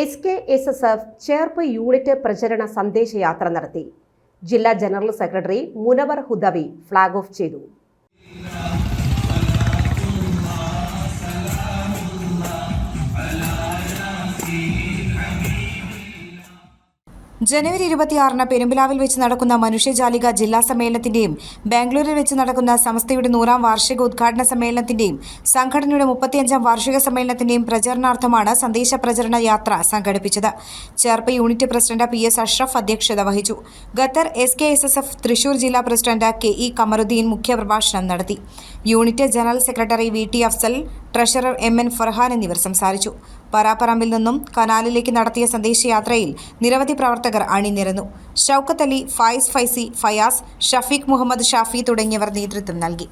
S K S S F Cherpu unit പ്രചരണ സന്ദേശയാത്ര നടത്തി. ജില്ലാ general secretary Munavar Hudawi flag off ചെയ്തു. ജനുവരി ഇരുപത്തിയാറിന് പെരുമ്പിലാവിൽ വെച്ച് നടക്കുന്ന മനുഷ്യജാലിക ജില്ലാ സമ്മേളനത്തിന്റെയും ബാംഗ്ലൂരിൽ വെച്ച് നടക്കുന്ന സംസ്ഥയുടെ നൂറാം വാർഷിക ഉദ്ഘാടന സമ്മേളനത്തിന്റെയും സംഘടനയുടെ മുപ്പത്തിയഞ്ചാം വാർഷിക സമ്മേളനത്തിന്റെയും പ്രചരണാർത്ഥമാണ് സന്ദേശ പ്രചരണ യാത്ര സംഘടിപ്പിച്ചത്. Cherpu unit president P S Ashraf അധ്യക്ഷത വഹിച്ചു. Qatar S K S S F Thrissur ജില്ലാ പ്രസിഡന്റ് കെ ഇ കമറുദ്ദീൻ മുഖ്യപ്രഭാഷണം നടത്തി. Unit general secretary V T Afsal treasurer M N Farhan എന്നിവർ സംസാരിച്ചു. പരാപ്പറമ്പിൽ നിന്നും കനാലിലേക്ക് നടത്തിയ സന്ദേശയാത്രയിൽ നിരവധി പ്രവർത്തകർ അണിനിരന്നു. ഷൌക്കത്ത് അലി ഫായിസ് ഫൈസി ഫയാസ് ഷഫീഖ് മുഹമ്മദ് ഷാഫി തുടങ്ങിയവർ നേതൃത്വം നൽകി.